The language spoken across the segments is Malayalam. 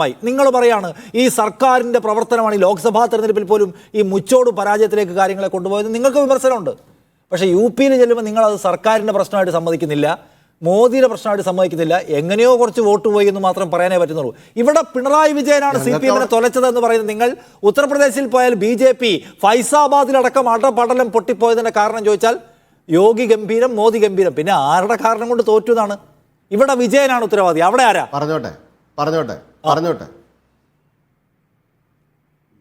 മായി. നിങ്ങൾ പറയാണ് ഈ സർക്കാരിന്റെ പ്രവർത്തനമാണ് ഈ ലോക്സഭാ തെരഞ്ഞെടുപ്പിൽ പോലും ഈ മുച്ചോട് പരാജയത്തിലേക്ക് കാര്യങ്ങളെ കൊണ്ടുപോയത്. നിങ്ങൾക്ക് വിമർശനമുണ്ട്. പക്ഷേ യു പിയിൽ ചെല്ലുമ്പോൾ നിങ്ങൾ അത് സർക്കാരിന്റെ പ്രശ്നമായിട്ട് സമ്മതിക്കുന്നില്ല മോദിയുടെ പ്രശ്നമായിട്ട് സമ്മതിക്കുന്നില്ല എങ്ങനെയോ കുറച്ച് വോട്ട് പോയി എന്ന് മാത്രം പറയാനേ പറ്റുന്നുള്ളൂ. ഇവിടെ പിണറായി വിജയനാണ് സി പി എമ്മിനെ തൊലച്ചതെന്ന് പറയുന്നത് നിങ്ങൾ ഉത്തർപ്രദേശിൽ പോയാൽ ബി ജെ പി ഫൈസാബാദിലടക്കം അടപടലം പൊട്ടിപ്പോയതിന്റെ കാരണം ചോദിച്ചാൽ യോഗി ഗംഭീരം മോദി ഗംഭീരം. പിന്നെ ആരുടെ കാരണം കൊണ്ട് തോറ്റുതാണ് എന്നാണ്. ഇവിടെ വിജയനാണ് ഉത്തരവാദി. അവിടെ ആരാ? പറഞ്ഞോട്ടെ പറഞ്ഞോട്ടെ. പറഞ്ഞോട്ടെ.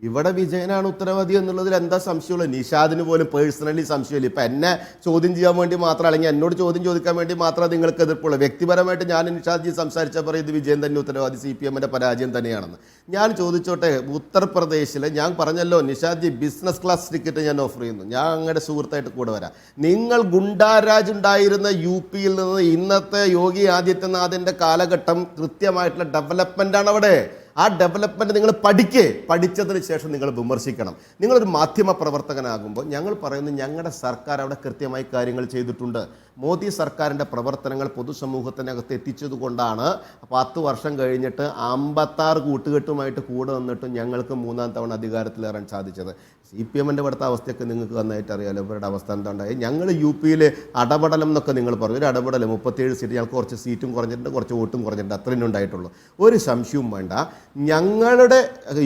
ഇവിടെ വിജയനാണ് ഉത്തരവാദി എന്നുള്ളതിൽ എന്താ സംശയമുള്ളത്? നിഷാദിന് പോലും പേഴ്സണലി സംശയമില്ല. ഇപ്പം എന്നെ ചോദ്യം ചെയ്യാൻ വേണ്ടി മാത്രം അല്ലെങ്കിൽ എന്നോട് ചോദ്യം ചോദിക്കാൻ വേണ്ടി മാത്രം നിങ്ങൾക്ക് എതിർപ്പുള്ളൂ. വ്യക്തിപരമായിട്ട് ഞാൻ നിഷാദ്ജി സംസാരിച്ച പറയും ഇത് വിജയൻ തന്നെ ഉത്തരവാദി സി പി എമ്മിന്റെ പരാജയം തന്നെയാണെന്ന്. ഞാൻ ചോദിച്ചോട്ടെ ഉത്തർപ്രദേശിൽ ഞാൻ പറഞ്ഞല്ലോ നിഷാദ്ജി ബിസിനസ് ക്ലാസ് ടിക്കറ്റ് ഞാൻ ഓഫർ ചെയ്യുന്നു. ഞാൻ അങ്ങയുടെ സുഹൃത്തായിട്ട് കൂടെ വരാം. നിങ്ങൾ ഗുണ്ടാരാജ് ഉണ്ടായിരുന്ന യു പിയിൽ നിന്ന് ഇന്നത്തെ യോഗി ആദിത്യനാഥിന്റെ കാലഘട്ടം കൃത്യമായിട്ടുള്ള ഡെവലപ്മെന്റ് ആണ് അവിടെ. ആ ഡെവലപ്മെന്റ് നിങ്ങൾ പഠിക്കേ. പഠിച്ചതിന് ശേഷം നിങ്ങൾ വിമർശിക്കണം. നിങ്ങളൊരു മാധ്യമ പ്രവർത്തകനാകുമ്പോൾ ഞങ്ങൾ പറയുന്നത് ഞങ്ങളുടെ സർക്കാർ അവിടെ കൃത്യമായി കാര്യങ്ങൾ ചെയ്തിട്ടുണ്ട്. മോദി സർക്കാരിന്റെ പ്രവർത്തനങ്ങൾ പൊതുസമൂഹത്തിനകത്ത് എത്തിച്ചതുകൊണ്ടാണ് പത്ത് വർഷം കഴിഞ്ഞിട്ട് അമ്പത്താറ് കൂട്ടുകെട്ടുമായിട്ട് കൂടെ നിന്നിട്ടും ഞങ്ങൾക്ക് മൂന്നാം തവണ അധികാരത്തിലേറാൻ സാധിച്ചത്. സി പി എമ്മിന്റെ ഇവിടുത്തെ അവസ്ഥയൊക്കെ നിങ്ങൾക്ക് നന്നായിട്ട് അറിയാലോ. ഇവരുടെ അവസ്ഥ എന്താ ഉണ്ടായി ഞങ്ങൾ യു പിയിൽ അടപടലം എന്നൊക്കെ നിങ്ങൾ പറഞ്ഞു. ഒരു അടപടലം. മുപ്പത്തേഴ് സീറ്റ്. ഞങ്ങൾക്ക് കുറച്ച് സീറ്റും കുറഞ്ഞിട്ടുണ്ട് കുറച്ച് വോട്ടും കുറഞ്ഞിട്ടുണ്ട്. അത്രയും ഉണ്ടായിട്ടുള്ളൂ. ഒരു സംശയവും വേണ്ട. ഞങ്ങളുടെ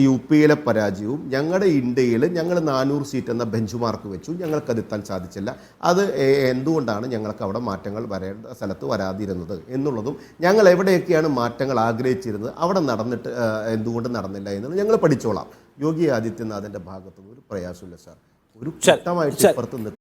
യു പിയിലെ പരാജയവും ഞങ്ങളുടെ ഇന്ത്യയിൽ ഞങ്ങൾ നാനൂറ് സീറ്റ് എന്ന ബെഞ്ച് മാർക്ക് വെച്ചു. ഞങ്ങൾക്ക് എത്താൻ സാധിച്ചില്ല. അത് എന്തുകൊണ്ടാണ് ഞങ്ങൾക്ക് അവിടെ മാറ്റങ്ങൾ വരേണ്ട സ്ഥലത്ത് വരാതിരുന്നത് എന്നുള്ളതും ഞങ്ങൾ എവിടെയൊക്കെയാണ് മാറ്റങ്ങൾ ആഗ്രഹിച്ചിരുന്നത് അവിടെ നടന്നിട്ട് എന്തുകൊണ്ട് നടന്നില്ല എന്നുള്ളത് ഞങ്ങൾ പഠിച്ചോളാം. യോഗി ആദിത്യനാഥിന്റെ ഭാഗത്തുനിന്ന് ഒരു പ്രയാസമില്ല സാർ. ഒരു ശക്തമായിട്ട് പുറത്ത്